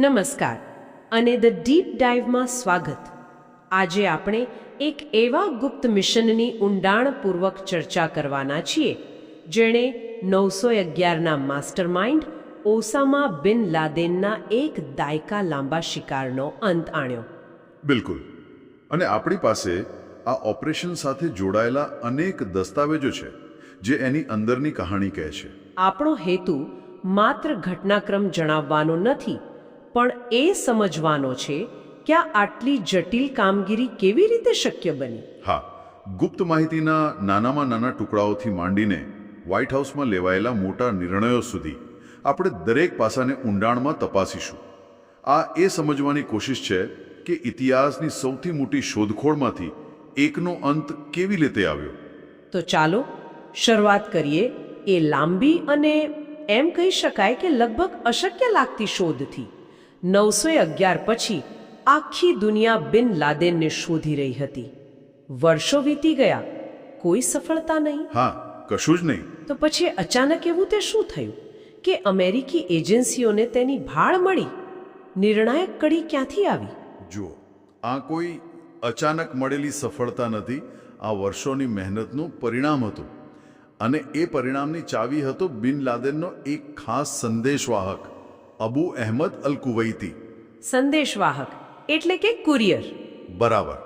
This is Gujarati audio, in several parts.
નમસ્કાર અને ધ ડીપ ડાઇવમાં સ્વાગત. આજે આપણે એક એવા ગુપ્ત મિશનની ઊંડાણપૂર્વક ચર્ચા કરવાના છીએ જેણે નવસો અગિયારના માસ્ટર માઇન્ડ ઓસામા બિન લાદેનના એક દાયકા લાંબા શિકારનો અંત આણ્યો. બિલકુલ. અને આપણી પાસે આ ઓપરેશન સાથે જોડાયેલા અનેક દસ્તાવેજો છે જે એની અંદરની કહાણી કહે છે. આપણો હેતુ માત્ર ઘટનાક્રમ જણાવવાનો નથી પણ એ સમજવાનો છે કે આટલી જટિલ કામગીરી કેવી રીતે શક્ય બની? હા ગુપ્ત માહિતીના નાનામાં નાના ટુકડાઓથી માંડીને વ્હાઇટ હાઉસમાં લેવાયેલા મોટા નિર્ણયો સુધી આપણે દરેક પાસાને ઊંડાણમાં તપાસીશું. આ એ સમજવાની કોશિશ છે કે ઇતિહાસની સૌથી મોટી શોધખોળમાંથી એકનો અંત કેવી રીતે આવ્યો? તો ચાલો શરૂઆત કરીએ એ લાંબી અને એમ કહી શકાય કે લગભગ અશક્ય લાગતી શોધથી. નવસો અગિયાર પછી આખી દુનિયા બિન લાદેનને શોધી રહી હતી. વર્ષો વીતી ગયા કોઈ સફળતા નહીં. હા કશું જ નહીં. તો પછી અચાનક એવું તે શું થયું કે અમેરિકી એજન્સીઓને તેની ભાળ મળી? નિર્ણાયક કડી ક્યાંથી આવી? જુઓ આ કોઈ અચાનક મળેલી સફળતા નથી આ વર્ષોની મહેનતનું પરિણામ હતું. અને એ પરિણામની ચાવી હતો બિન લાદેનનો એક ખાસ સંદેશવાહક. અબુ અહેમદ અલ કુવૈતી સંદેશવાહક એટલે કે કુરિયર. બરાબર.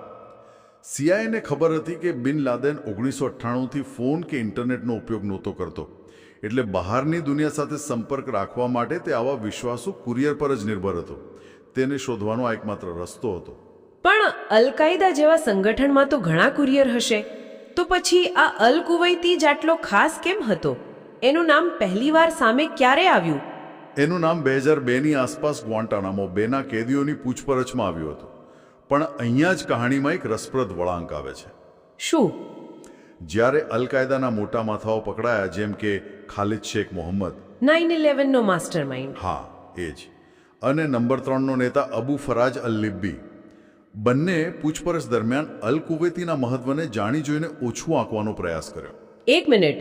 સીઆઈને ખબર હતી કે બિન લાદેન ઓગણીસો અઠ્ઠાણુંથી ફોન કે ઇન્ટરનેટનો ઉપયોગ નહોતો કરતો. એટલે બહારની દુનિયા સાથે સંપર્ક રાખવા માટે તે આવા વિશ્વાસુ કુરિયર પર જ નિર્ભર હતો. તેને શોધવાનો આ એકમાત્ર રસ્તો હતો. પણ અલકાયદા જેવા સંગઠનમાં તો ઘણા કુરિયર હશે. તો પછી આ અલ કુવૈતી જાટલો ખાસ કેમ હતો? એનું નામ પહેલીવાર સામે ક્યારે આવ્યું? એનું નામ બે હજાર બેની આસપાસ ગ્વાન્ટાનામો બેના કેદીઓની પૂછપરછમાં આવ્યું હતું. પણ અહીંયા જ કહાણીમાં એક રસપ્રદ વળાંક આવે છે. શું? જ્યારે અલ કાયદાના મોટા માથાઓ પકડાયા જેમ કે ખાલિદ શેખ મોહમ્મદ. નાઇન ઇલેવનનો માસ્ટર માઇન્ડ હા એ જ. અને નંબર ત્રણનો નેતા અબુ ફરાજ અલ લિબ્બી બંને પૂછપરછ દરમિયાન અલ કુવૈતીના મહત્વને જાણી જોઈને ઓછું આંકવાનો પ્રયાસ કર્યો. એક મિનિટ.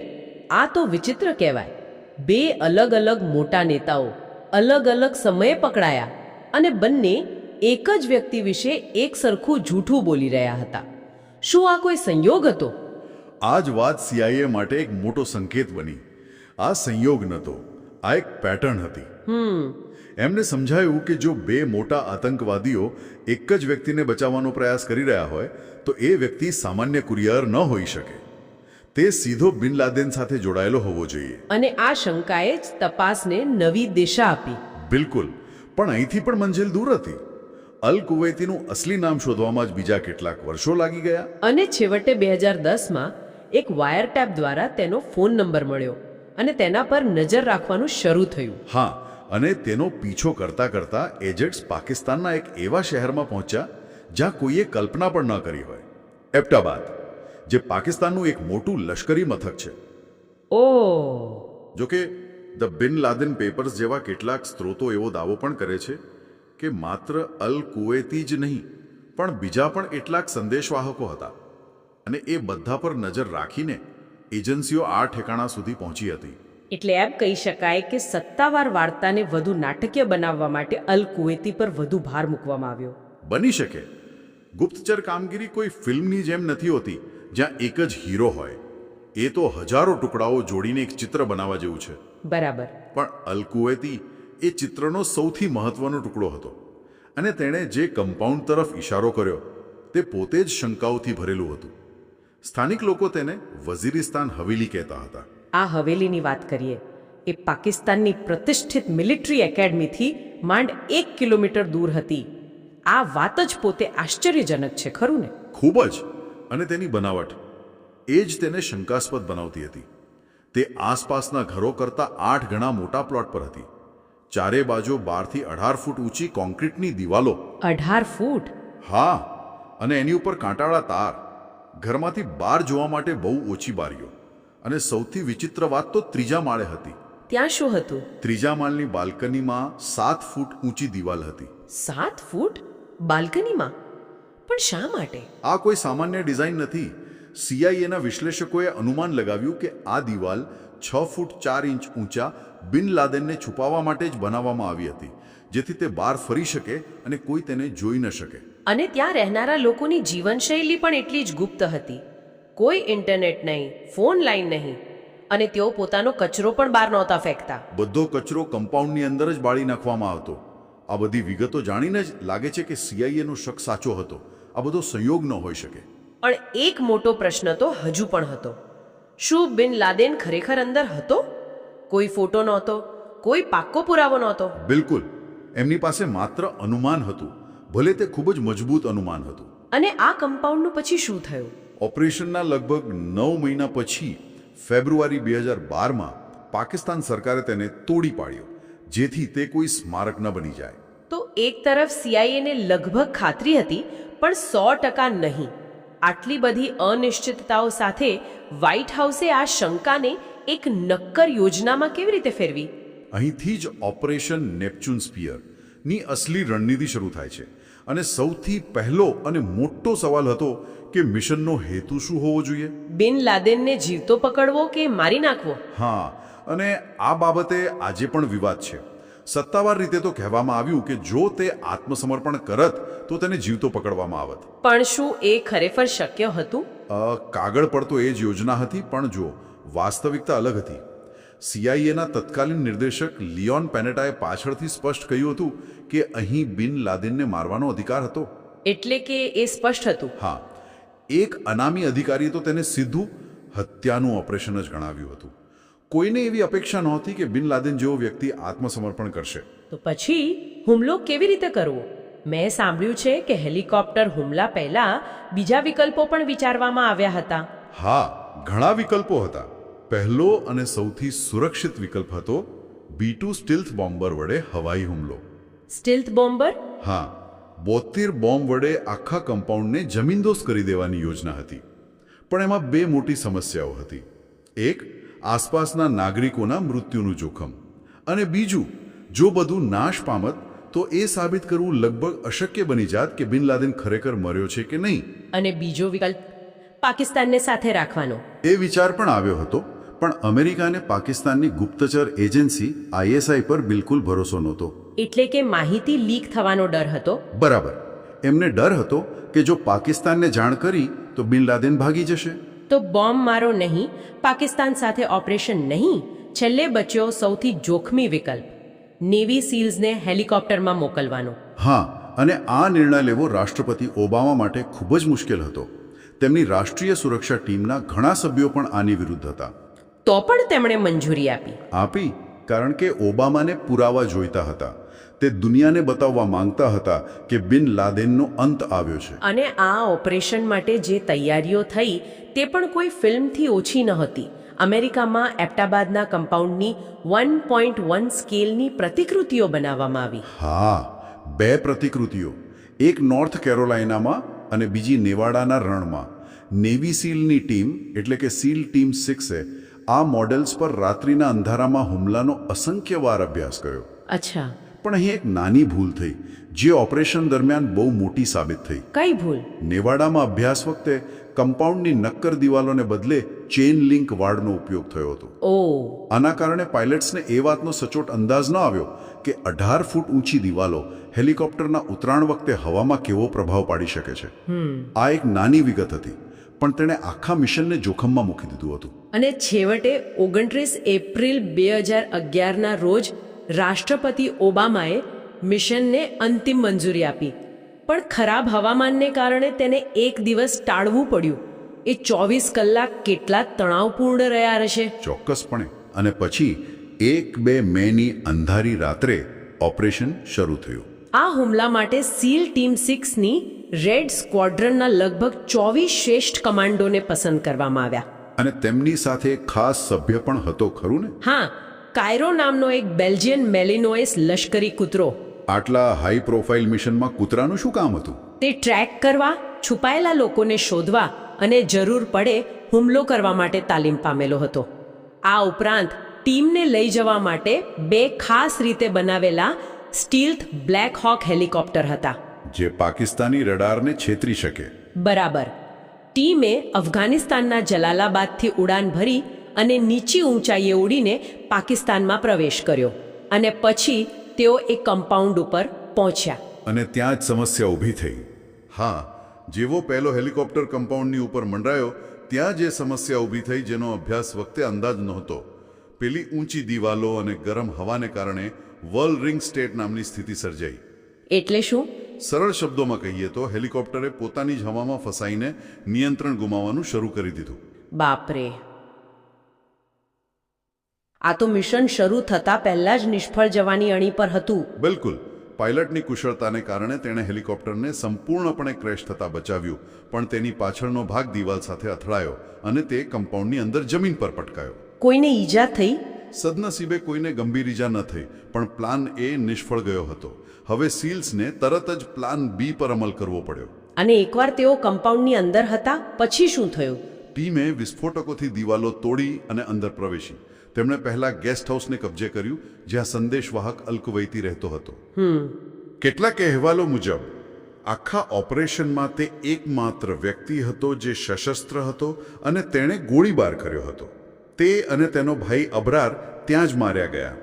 આ તો વિચિત્ર કહેવાય. બે અલગ અલગ મોટા નેતાઓ અલગ અલગ સમયે પકડાયા અને બંને એક જ વ્યક્તિ વિશે એક સરખું જૂઠું બોલી રહ્યા હતા. શું આ કોઈ સંયોગ હતો? આ જ વાત સીઆઈએ માટે એક મોટો સંકેત બની. આ સંયોગ નહોતો. આ એક પેટર્ન હતી. એમને સમજાયું કે જો બે મોટા આતંકવાદીઓ એક જ વ્યક્તિને બચાવવાનો પ્રયાસ કરી રહ્યા હોય તો એ વ્યક્તિ સામાન્ય કુરિયર ન હોઈ શકે. તે સીધો બિન લાદેન સાથે જોડાયેલો હોવો જોઈએ. અને આ શંકાએ જ તપાસને નવી દિશા આપી. બિલકુલ. પણ અહીંથી પણ મંજિલ દૂર હતી. અલ કુવૈતીનું અસલી નામ શોધવામાં જ બીજા કેટલાક વર્ષો લાગી ગયા. અને છેવટે બે હજાર દસમાં એક વાયર ટેપ દ્વારા તેનો ફોન નંબર મળ્યો અને તેના પર નજર રાખવાનું શરૂ થયું. હા અને તેનો પીછો કરતા કરતા એજન્ટ્સ પાકિસ્તાનના એક એવા શહેરમાં પહોંચ્યા જ્યાં કોઈએ કલ્પના પણ ન કરી હોય. એબટાબાદ જે પાકિસ્તાનનું એક મોટું લશ્કરી મથક છે. ઓ. જોકે ધ બિન લાદેન પેપર્સ જેવા કેટલાક સ્ત્રોતો એવો દાવો પણ કરે છે કે માત્ર અલ કુવેતી જ નહીં પણ બીજા પણ કેટલાક સંદેશવાહકો હતા અને એ બધા પર નજર રાખીને એજન્સીઓ આ ઠેકાણા સુધી પહોંચી હતી. એટલે એમ કહી શકાય કે સત્તાવાર વાર્તાને વધુ નાટકીય બનાવવા માટે અલ કુવેતી પર વધુ ભાર મૂકવામાં આવ્યો. બની શકે. ગુપ્તચર કામગીરી કોઈ ફિલ્મની જેમ નથી હોતી જ્યાં એક જ હીરો હોય એ તો હજારો ટુકડાઓ જોડીને એક ચિત્ર બનાવવા જેવું છે. બરાબર. પણ અલકુવેતી એ ચિત્રનો સૌથી મહત્વનો ટુકડો હતો અને તેણે જે કમ્પાઉન્ડ તરફ ઇશારો કર્યો તે પોતે જ શંકાઓથી ભરેલું હતું. સ્થાનિક લોકો તેને વઝીરિસ્તાન હવેલી કહેતા હતા. આ હવેલીની વાત કરીએ એ પાકિસ્તાનની પ્રતિષ્ઠિત મિલિટરી એકેડમીથી માંડ એક કિલોમીટર દૂર હતી. આ વાત જ પોતે આશ્ચર્યજનક છે ખરું ને? ખૂબ જ. અને તેની બનાવટ. એ જ તેને શંકાસ્પદ બનાવતી હતી. તે આસપાસના ઘરો કરતાં આઠ ગણા મોટા પ્લોટ પર હતી. ચારે બાજુ બારથી અઢાર ફૂટ ઊંચી કોન્ક્રીટની દિવાલો. અઢાર ફૂટ? હા અને એની ઉપર કાંટાળા તાર. ઘરમાંથી બહાર જોવા માટે બહુ ઓછી બારીઓ. અને સૌથી વિચિત્ર વાત તો ત્રીજા માળે હતી. ત્યાં શું હતું? ત્રીજા માળની બાલ્કનીમાં સાત ફૂટ ઊંચી દિવાલ હતી. સાત ફૂટ? બાલ્કનીમાં? પણ શા માટે? આ કોઈ સામાન્ય ડિઝાઇન નથી. સીઆઈએના વિશ્લેષકોએ અનુમાન લગાવ્યું કે આ દિવાલ છ ફૂટ ચાર ઇંચ ઊંચા બિન લાદેનને છુપાવવા માટે જ બનાવવામાં આવી હતી જેથી તે બહાર ફરી શકે અને કોઈ તેને જોઈ ન શકે. અને ત્યાં રહેનારા લોકોની જીવનશૈલી પણ એટલી જ ગુપ્ત હતી. કોઈ ઇન્ટરનેટ નહીં ફોન લાઈન નહીં અને તેઓ પોતાનો કચરો પણ બહાર નહોતા ફેંકતા. બધો કચરો કમ્પાઉન્ડની અંદર જ બાળી નાખવામાં આવતો. આ બધી વિગતો જાણીને જ લાગે છે કે સીઆઈએનો શક સાચો હતો. આ બધો સંયોગ ન હોઈ શકે. પણ એક મોટો પ્રશ્ન તો હજુ પણ હતો. શું બિન લાદેન ખરેખર અંદર હતો? કોઈ ફોટો નહોતો કોઈ પાક્કો પુરાવો નહોતો. બિલકુલ. એમની પાસે માત્ર અનુમાન હતું. ભલે તે ખૂબ જ મજબૂત અનુમાન હતું. અને આ કમ્પાઉન્ડનું પછી શું થયું? ઓપરેશનના લગભગ નવ મહિના પછી ફેબ્રુઆરી બે હજાર બારમાં પાકિસ્તાન સરકારે તેને તોડી પાડ્યો જેથી તે કોઈ સ્મારક ન બની જાય. તો એક તરફ સીઆઈએને લગભગ ખાતરી હતી પણ સો ટકા નહીં. આટલી બધી અનિશ્ચિતતાઓ સાથે વ્હાઇટ હાઉસે આ શંકાને એક નક્કર યોજનામાં કેવી રીતે ફેરવી? અહીંથી જ ઓપરેશન નેપચ્યુન સ્પિયરની અસલી રણનીતિ શરૂ થાય છે. અને સૌથી પહેલો અને મોટો સવાલ હતો કે મિશનનો હેતુ શું હોવો જોઈએ? બિન લાદેનને જીવતો પકડવો કે મારી નાખવો? હા અને આ બાબતે આજે પણ વિવાદ છે. સત્તાવાર રીતે તો કહેવામાં આવ્યું કે જો તે આત્મસમર્પણ કરત તો તેને જીવતો પકડવામાં આવત. પણ શું એ ખરેખર શક્ય હતું? કાગળ પર તો એ જ યોજના હતી પણ જો વાસ્તવિકતા અલગ હતી. સીઆઈએના તત્કાલીન નિર્દેશક લિયોન પેનેટાએ પાછળથી સ્પષ્ટ કહ્યું હતું કે અહીં બિન લાદેનને મારવાનો અધિકાર હતો. એટલે કે એ સ્પષ્ટ હતું? હા. એક અનામી અધિકારીએ તો તેને સીધું હત્યાનું ઓપરેશન જ ગણાવ્યું હતું. કોઈને એવી અપેક્ષા નહોતી કે બિન લાદેન જેવો વ્યક્તિ આત્મસમર્પણ કરશે. તો પછી હુમલો કેવી રીતે કરવો? મેં સાંભળ્યું છે કે હેલિકોપ્ટર હુમલા પહેલા બીજા વિકલ્પો પણ વિચારવામાં આવ્યા હતા. હા ઘણા વિકલ્પો હતા. પહેલો અને સૌથી સુરક્ષિત વિકલ્પ હતો બી ટુ સ્ટીલ્થ બોમ્બર વડે હવાઈ હુમલો. Stealth bomber? હા બોતેર બોમ્બ વડે આખા કમ્પાઉન્ડને જમીનદોસ્ત કરી દેવાની યોજના હતી. પણ એમાં બે મોટી સમસ્યાઓ હતી. એક આસપાસના નાગરિકોના મૃત્યુનું જોખમ. અને બીજું જો બધું નાશ પામત તો એ સાબિત કરવું લગભગ અશક્ય બની જાત કે બિન લાદેન ખરેખર મર્યો છે કે નહીં. અને બીજો વિકલ્પ પાકિસ્તાનને સાથે રાખવાનો. એ વિચાર પણ આવ્યો હતો પણ અમેરિકાને પાકિસ્તાનની ગુપ્તચર એજન્સી આઈએસઆઈ પર બિલકુલ ભરોસો નહોતો. એટલે કે માહિતી લીક થવાનો ડર હતો? બરાબર. એમને ડર હતો કે જો પાકિસ્તાનને જાણ કરી તો બિન લાદેન ભાગી જશે. તો બોમ્બ મારો નહીં પાકિસ્તાન સાથે ઓપરેશન નહીં છેલ્લે બચ્યો સૌથી જોખમી વિકલ્પ. નેવી સીલ્સને હેલિકોપ્ટરમાં મોકલવાનો. હા અને આ નિર્ણય લેવો રાષ્ટ્રપતિ ઓબામા માટે ખૂબ જ મુશ્કેલ હતો. તેમની રાષ્ટ્રીય સુરક્ષા ટીમના ઘણા સભ્યો પણ આની વિરુદ્ધ હતા. તો પણ તેમણે મંજૂરી આપી. આપી કારણ કે ઓબામાને પુરાવા જોઈતા હતા. તે દુનિયાને બતાવવા માંગતા હતા કે બિન લાદેનનો અંત આવ્યો છે. અને આ ઓપરેશન માટે જે તૈયારીઓ થઈ તે પણ કોઈ ફિલ્મથી ઓછી ન હતી. અમેરિકામાં એપ્ટાબાદના કમ્પાઉન્ડની વન પોઈન્ટ વન સ્કેલની પ્રતિકૃતિઓ બનાવવામાં આવી. હા બે પ્રતિકૃતિઓ. એક નોર્થ કેરોલાઇનામાં અને બીજી નેવાડાના રણમાં. નેવી સીલની ટીમ એટલે કે સીલ ટીમ સિક્સે આ મોડેલ્સ પર રાત્રિના અંધારામાં હુમલાનો અસંખ્ય વાર અભ્યાસ કર્યો. અચ્છા. પણ અહીં એક નાની ભૂલ થઈ જે ઓપરેશન દરમિયાન બહુ મોટી સાબિત થઈ. કઈ ભૂલ? નેવાડામાં અભ્યાસ વખતે કમ્પાઉન્ડની નક્કર દિવાલોને બદલે ચેન લિંક વાડનો ઉપયોગ થયો હતો. ઓ. આના કારણે પાયલટ્સને એ વાતનો સચોટ અંદાજ ન આવ્યો કે અઢાર ફૂટ ઊંચી દિવાલો હેલિકોપ્ટરના ઉતરાણ વખતે હવામાં કેવો પ્રભાવ પાડી શકે છે. આ એક નાની વિગત હતી પણ તેણે આખા મિશનને જોખમમાં મૂકી દીધું હતું. અને છેવટે ઓગણત્રીસ એપ્રિલ બે હજાર અગિયારના રોજ રાષ્ટ્રપતિ ઓબામાએ મિશનને અંતિમ મંજૂરી આપી. પણ ખરાબ હવામાનને કારણે તેને એક દિવસ ટાળવું પડ્યું. એ ચોવીસ કલાક કેટલા તણાવપૂર્ણ રહ્યા હશે ચોક્કસપણે. અને પછી એક બે મેની અંધારી રાત્રે ઓપરેશન શરૂ થયું. આ હુમલા માટે સીલ ટીમ સિક્સની રેડ સ્ક્વોડ્રનના લગભગ ચોવીસ શ્રેષ્ઠ કમાન્ડોને પસંદ કરવામાં આવ્યા. અને તેમની સાથે ખાસ સભ્ય પણ હતો ખરું ને? હા કાયરો નામનો એક બેલ્જિયન મેલિનોઇસ લશ્કરી કૂતરો. આટલા હાઈ પ્રોફાઇલ મિશનમાં કૂતરાનું શું કામ હતું? તે ટ્રેક કરવા છુપાયેલા લોકોને શોધવા અને જરૂર પડે હુમલો કરવા માટે તાલીમ પામેલો હતો. આ ઉપરાંત ટીમને લઈ જવા માટે બે ખાસ રીતે બનાવેલા સ્ટીલ્થ બ્લેક હોક હેલિકોપ્ટર હતા. જે પાકિસ્તાની રડારને છેતરી શકે. બરાબર. ટીમે અફઘાનિસ્તાનના જલાલાબાદથી ઉડાન ભરી અને નીચી ઊંચાઈએ ઉડીને પાકિસ્તાનમાં પ્રવેશ કર્યો અને પછી તેઓ એ કમ્પાઉન્ડ ઉપર પહોંચ્યા. અને ત્યાં જ સમસ્યા ઊભી થઈ. હા જેવો પહેલો હેલિકોપ્ટર કમ્પાઉન્ડની ઉપર મંડરાયો ત્યાં જે સમસ્યા ઊભી થઈ જેનો અભ્યાસ વખતે અંદાજ નહોતો. પેલી ઊંચી દિવાલો અને ગરમ હવાને કારણે વર્લ્ડ રિંગ સ્ટેટ નામની સ્થિતિ સર્જાઈ. એટલે શું? સરળ શબ્દોમાં કહીએ તો હેલિકોપ્ટરે પોતાની જ હવામાં ફસાઈને નિયંત્રણ ગુમાવવાનું શરૂ કરી દીધું. બાપરે! આ તો મિશન શરૂ થતા પહેલા જ નિષ્ફળ જવાની અણી પર હતું. બિલકુલ. પાયલટની કુશળતાને કારણે તેણે હેલિકોપ્ટરને સંપૂર્ણપણે ક્રેશ થતા બચાવ્યું પણ તેની પાછળનો ભાગ દિવાલ સાથે અથડાયો અને તે કમ્પાઉન્ડની અંદર જમીન પર પટકાયો. કોઈને ઈજા થઈ? સદનસીબે કોઈને ગંભીર ઈજા ન થઈ પણ પ્લાન એ નિષ્ફળ ગયો હતો. હવે સીલ્સને તરત જ પ્લાન બી પર અમલ કરવો પડ્યો. અને એકવાર તેઓ કમ્પાઉન્ડની અંદર હતા પછી શું થયું? ટીમે વિસ્ફોટકોથી દિવાલો તોડી અને અંદર પ્રવેશી. તેમણે પહેલા ગેસ્ટ હાઉસને કબજે કર્યું જ્યાં સંદેશવાહક અલ્કવૈતી રહેતો હતો. કેટલાક અહેવાલો મુજબ આખા ઓપરેશનમાં તે એકમાત્ર વ્યક્તિ હતો જે સશસ્ત્ર હતો અને તેણે ગોળીબાર કર્યો હતો. તે અને તેનો ભાઈ અબરાર ત્યાં જ માર્યા ગયા.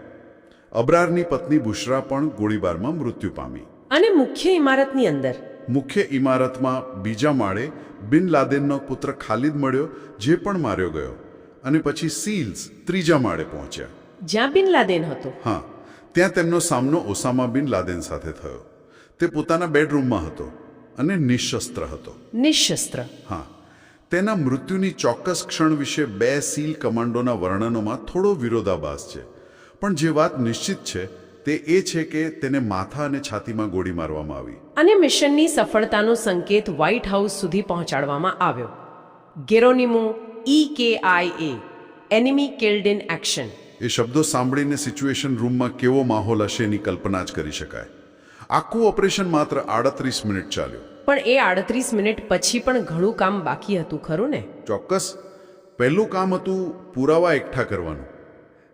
અબરારની પત્ની બુશરા પણ ગોળીબારમાં મૃત્યુ પામી. અને મુખ્ય ઇમારતની અંદર. મુખ્ય ઇમારતમાં બીજા માળે બિન લાદેનનો પુત્ર ખાલિદ મળ્યો જે પણ માર્યો ગયો. અને પછી સીલ્સ ત્રીજા માળે પહોંચ્યા. જ્યાં બિન લાદેન હતો. હા ત્યાં તેમનો સામનો ઓસામા બિન લાદેન સાથે થયો. તે પોતાના બેડરૂમમાં હતો અને નિશસ્ત્ર હતો. નિશસ્ત્ર. હા તેના મૃત્યુની ચોક્કસ ક્ષણ વિશે બે સીલ કમાન્ડોના વર્ણનોમાં થોડો વિરોધાભાસ છે. પણ જે વાત નિશ્ચિત છે તે એ છે કે તેને માથા અને છાતીમાં ગોળી મારવામાં આવી. અને મિશનની સફળતાનો સંકેત વ્હાઇટ હાઉસ સુધી પહોંચાડવામાં આવ્યો. Geronimo E K I A enemy killed in action એ શબ્દો સાંભળીને સિચ્યુએશન રૂમમાં કેવો માહોલ હશે એની કલ્પના જ કરી શકાય. આખું ઓપરેશન માત્ર આડત્રીસ મિનિટ ચાલ્યું. પણ એ આડત્રીસ મિનિટ પછી પણ ઘણું કામ બાકી હતું ખરું ને? ચોક્કસ. પહેલું કામ હતું પુરાવા એકઠા કરવાનું.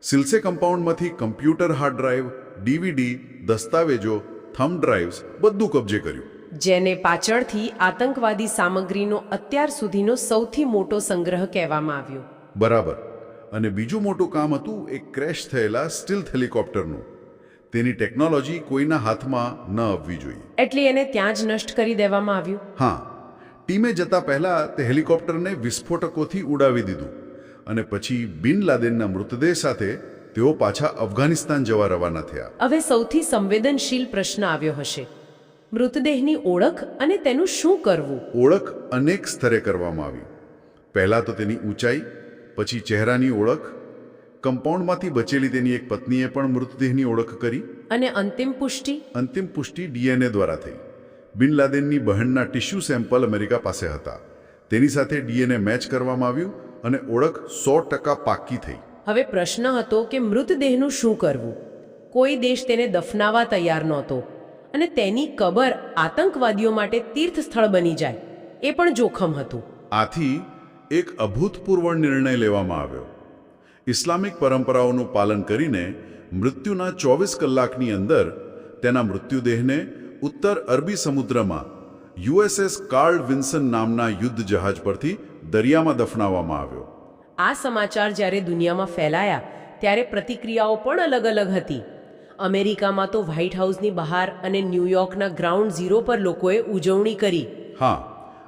સિલ્સે કમ્પાઉન્ડમાંથી કમ્પ્યુટર હાર્ડ ડ્રાઈવ ડીવીડી દસ્તાવેજો થંબ ડ્રાઈવ્સ બધું કબજે કર્યું. જેને પાછળથી આતંકવાદી સામગ્રીનો અત્યાર સુધીનો સૌથી મોટો સંગ્રહ કહેવામાં આવ્યો. બરાબર. અને બીજું મોટું કામ હતું એક ક્રેશ થયેલા સ્ટીલ્થ હેલિકોપ્ટરનું. તેની ટેકનોલોજી કોઈના હાથમાં ન આવવી જોઈએ. એટલે એને ત્યાં જ નષ્ટ કરી દેવામાં આવ્યું? હા. ટીમે જતા પહેલા તે હેલિકોપ્ટરને વિસ્ફોટકોથી ઉડાવી દીધું. અને પછી બિન લાદેનના મૃતદેહ સાથે તેઓ પાછા અફઘાનિસ્તાન જવા રવાના થયા. હવે સૌથી સંવેદનશીલ પ્રશ્ન આવ્યો હશે. મૃતદેહની ઓળખ અને તેનું શું કરવું? ઓળખ અનેક સ્તરે કરવામાં આવી. પહેલાં તો તેની ઊંચાઈ પછી ચહેરાની ઓળખ કમ્પાઉન્ડમાંથી બચેલી તેની એક પત્નીએ પણ મૃતદેહની ઓળખ કરી અને અંતિમ પુષ્ટિ? અંતિમ પુષ્ટિ ડીએનએ દ્વારા થઈ. બિન લાદેનની બહેનના ટિશ્યુ સેમ્પલ અમેરિકા પાસે હતા. તેની સાથે ડીએનએ મેચ કરવામાં આવ્યું અને ઓળખ સો ટકા પાક્કી થઈ. હવે પ્રશ્ન હતો કે મૃતદેહનું શું કરવું? કોઈ દેશ તેને દફનાવા તૈયાર નહોતો. અને તેની કબર આતંકવાદીઓ માટે તીર્થ સ્થળ બની જાય. એ પણ જોખમ હતું. આથી એક અભૂતપૂર્વ નિર્ણય લેવામાં આવ્યો. ઇસ્લામિક પરંપરાઓનું પાલન કરીને મૃત્યુના ચોવીસ કલાકની અંદર તેના મૃત્યુદેહને ઉત્તર અરબી સમુદ્રમાં યુએસએસ કાર્લ વિન્સન નામના યુદ્ધ જહાજ પરથી દરિયામાં દફનાવવામાં આવ્યો. આ સમાચાર જ્યારે દુનિયામાં ફેલાયા ત્યારે પ્રતિક્રિયાઓ પણ અલગ અલગ હતી. અમેરિકામાં તો વ્હાઇટ હાઉસની બહાર અને ન્યૂયોર્કના ગ્રાઉન્ડ ઝીરો પર લોકોએ ઉજવણી કરી. હા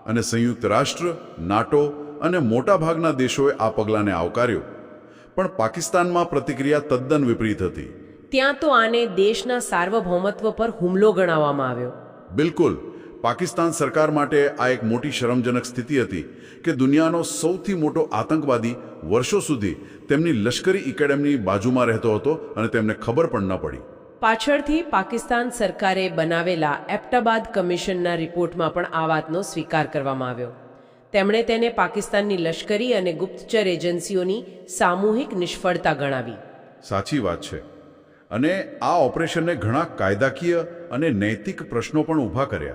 અને સંયુક્ત રાષ્ટ્ર નાટો અને મોટાભાગના દેશોએ આ પગલાંને આવકાર્યો. પણ પાકિસ્તાનમાં પ્રતિક્રિયા તદ્દન વિપરીત હતી. ત્યાં તો આને દેશના સાર્વભૌમત્વ પર હુમલો ગણાવવામાં આવ્યો. બિલકુલ. પાકિસ્તાન સરકાર માટે આ એક મોટી શરમજનક સ્થિતિ હતી કે દુનિયાનો સૌથી મોટો આતંકવાદી વર્ષો સુધી તેમની લશ્કરી એકેડેમીની બાજુમાં રહેતો હતો અને તેમને ખબર પણ ન પડી. પાછળથી પાકિસ્તાન સરકારે બનાવેલા એપ્ટાબાદ કમિશનના રિપોર્ટમાં પણ આ વાતનો સ્વીકાર કરવામાં આવ્યો. તેમણે તેને પાકિસ્તાનની લશ્કરી અને ગુપ્તચર એજન્સીઓની સામૂહિક નિષ્ફળતા ગણાવી. સાચી વાત છે. અને આ ઓપરેશનને ઘણા કાયદાકીય અને નૈતિક પ્રશ્નો પણ ઊભા કર્યા.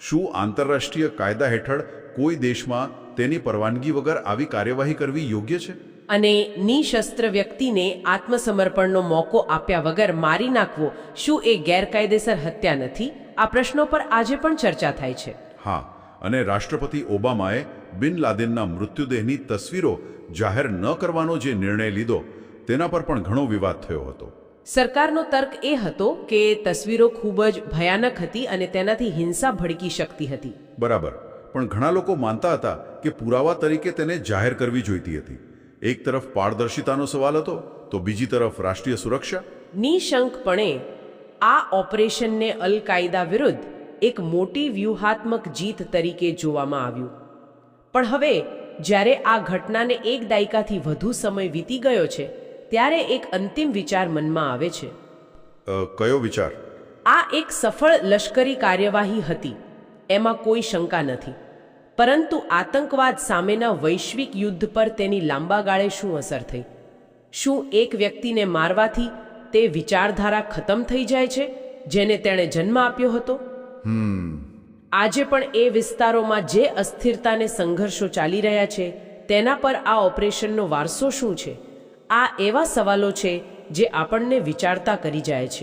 શું આંતરરાષ્ટ્રીય કાયદા હેઠળ કોઈ દેશમાં તેની પરવાનગી વગર આવી કાર્યવાહી કરવી યોગ્ય છે? અને નિશસ્ત્ર વ્યક્તિને આત્મસમર્પણનો મોકો આપ્યા વગર મારી નાખવો શું એ ગેરકાયદેસર હત્યા નથી? આ પ્રશ્નો પર આજે પણ ચર્ચા થાય છે. હા અને રાષ્ટ્રપતિ ઓબામાએ બિન લાદેનના મૃત્યુદેહની તસવીરો જાહેર ન કરવાનો જે નિર્ણય લીધો તેના પર પણ ઘણો વિવાદ થયો હતો. સરકારનો તર્ક એ હતો કે તસવીરો ખૂબ જ ભયાનક હતી અને તેનાથી હિંસા ભડકી શકતી હતી. બરાબર. પણ ઘણા લોકો માનતા હતા કે પુરાવા તરીકે તેને જાહેર કરવી જોઈતી હતી. એક તરફ પારદર્શિતાનો સવાલ હતો તો બીજી તરફ રાષ્ટ્રીય સુરક્ષા? નિશંકપણે આ ઓપરેશનને અલ કાયદા વિરુદ્ધ એક મોટી વ્યૂહાત્મક જીત તરીકે જોવામાં આવ્યું. પણ હવે જ્યારે આ ઘટનાને એક દાયકાથી વધુ સમય વીતી ગયો છે ત્યારે એક અંતિમ વિચાર મનમાં આવે છે. કયો વિચાર? આ એક સફળ લશ્કરી કાર્યવાહી હતી. એમાં કોઈ શંકા નથી. પરંતુ આતંકવાદ સામેના વૈશ્વિક યુદ્ધ પર તેની લાંબા ગાળે શું અસર થઈ? શું એક વ્યક્તિને મારવાથી તે વિચારધારા ખતમ થઈ જાય છે જેને તેણે જન્મ આપ્યો હતો? આજે પણ એ વિસ્તારોમાં જે અસ્થિરતાને સંઘર્ષો ચાલી રહ્યા છે તેના પર આ ઓપરેશનનો વારસો શું છે? આ એવા સવાલો છે જે આપણને વિચારતા કરી જાય છે.